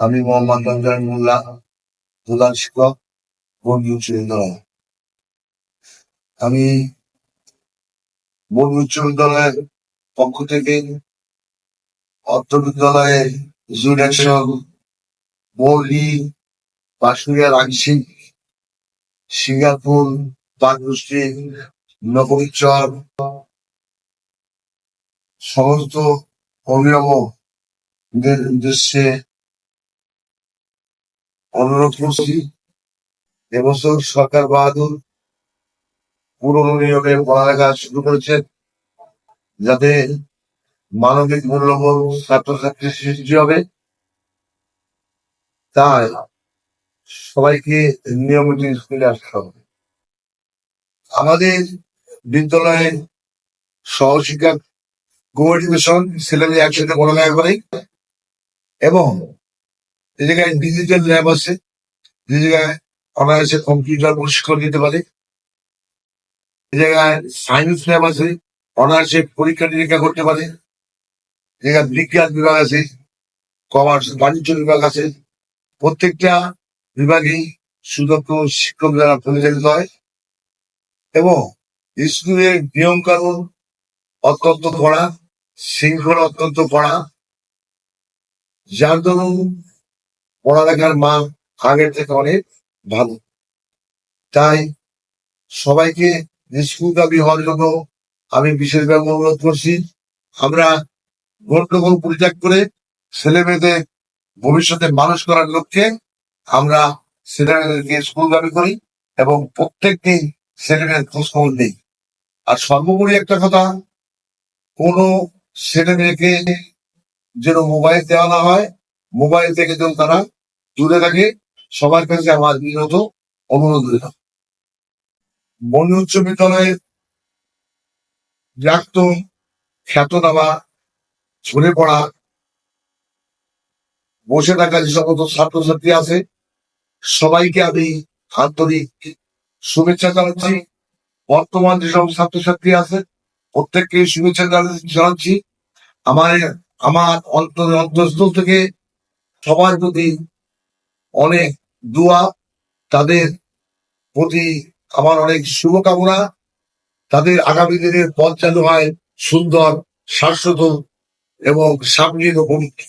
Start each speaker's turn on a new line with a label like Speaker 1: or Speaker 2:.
Speaker 1: আমি মোহাম্মদ রমজান মোল্লা, প্রধান শিক্ষক বন্ধু উচ্চ বিদ্যালয় আমি বন্ধু উচ্চ বিদ্যালয়ের পক্ষ থেকে অর্থ বিদ্যালয়ে জুন একশন মৌলি পাশুরিয়া রাগসিং সিঙ্গাপুর পাকগোষ্ঠী নবীচর সমস্ত অভিভাবকদের উদ্দেশ্যে অনুরোধ করছি, এবছর সরকার বাহাদুর পুরনো নিয়মে পড়ালেখা শুরু করেছেন যাতে মানবিক মূল্যবোধ ছাত্রছাত্রীর সৃষ্টি হবে। তাই সবাইকে নিয়মিত স্কুলে আসতে হবে। আমাদের বিদ্যালয়ে সহশিক্ষা কোঅর্ডিনেশন ছেলেমেয়ে একসাথে পড়ালেখা করে। এবং এই জায়গায় ডিজিটাল ল্যাব আছে। যে জায়গায় অনায়াসে কম্পিউটার প্রশিক্ষণ দিতে পারে। যে জায়গায় সায়েন্স ল্যাব আছে, অনায়াসে পরীক্ষা নিরীক্ষা করতে পারে। জায়গায় বিজ্ঞান বিভাগ আছে কমার্স বাণিজ্য বিভাগ আছে। প্রত্যেকটা বিভাগেই সুদক্ষ শিক্ষক দ্বারা পরিচালিত হয়। এবং স্কুলের নিয়ম কানুন অত্যন্ত কড়া, শৃঙ্খলা অত্যন্ত কড়া। যার দরুন পড়ালেখার মান আগের থেকে অনেক ভালো। তাই সবাইকে স্কুলগামী হওয়ার জন্য আমি বিশেষভাবে অনুরোধ করছি, আমরা গন্ডগোল পরিত্যাগ করে ছেলে মেয়েদের ভবিষ্যতে মানুষ করার লক্ষ্যে আমরা ছেলেমেয়েদেরকে স্কুলগামী করি এবং প্রত্যেক দিন ছেলেমেয়ের খোঁজ খবর নেই। আর সর্বোপরি একটা কথা, কোনো ছেলে মেয়েকে যেন মোবাইল দেওয়া না হয়, মোবাইল থেকে যেন তারা দূরে থাকে, সবার কাছে আমার বিরত অনুরোধ রইল। বনি উচ্চ বিদ্যালয়ের প্রাক্তন খ্যাতনামা, ঝরে পড়া, বসে থাকা যে সমস্ত ছাত্রছাত্রী আছে, সবাইকে আমি আন্তরিক শুভেচ্ছা জানাচ্ছি। বর্তমান যেসব ছাত্রছাত্রী আছে, প্রত্যেককে শুভেচ্ছা জানা- জানাচ্ছি। আমার আমার অন্তর অন্তঃস্থল থেকে সবার প্রতি অনেক দোয়া, তাদের প্রতি আমার অনেক শুভকামনা। তাদের আগামী দিনের পথ চালু হয় সুন্দর, শাশ্বত এবং সামনে ভূমিকা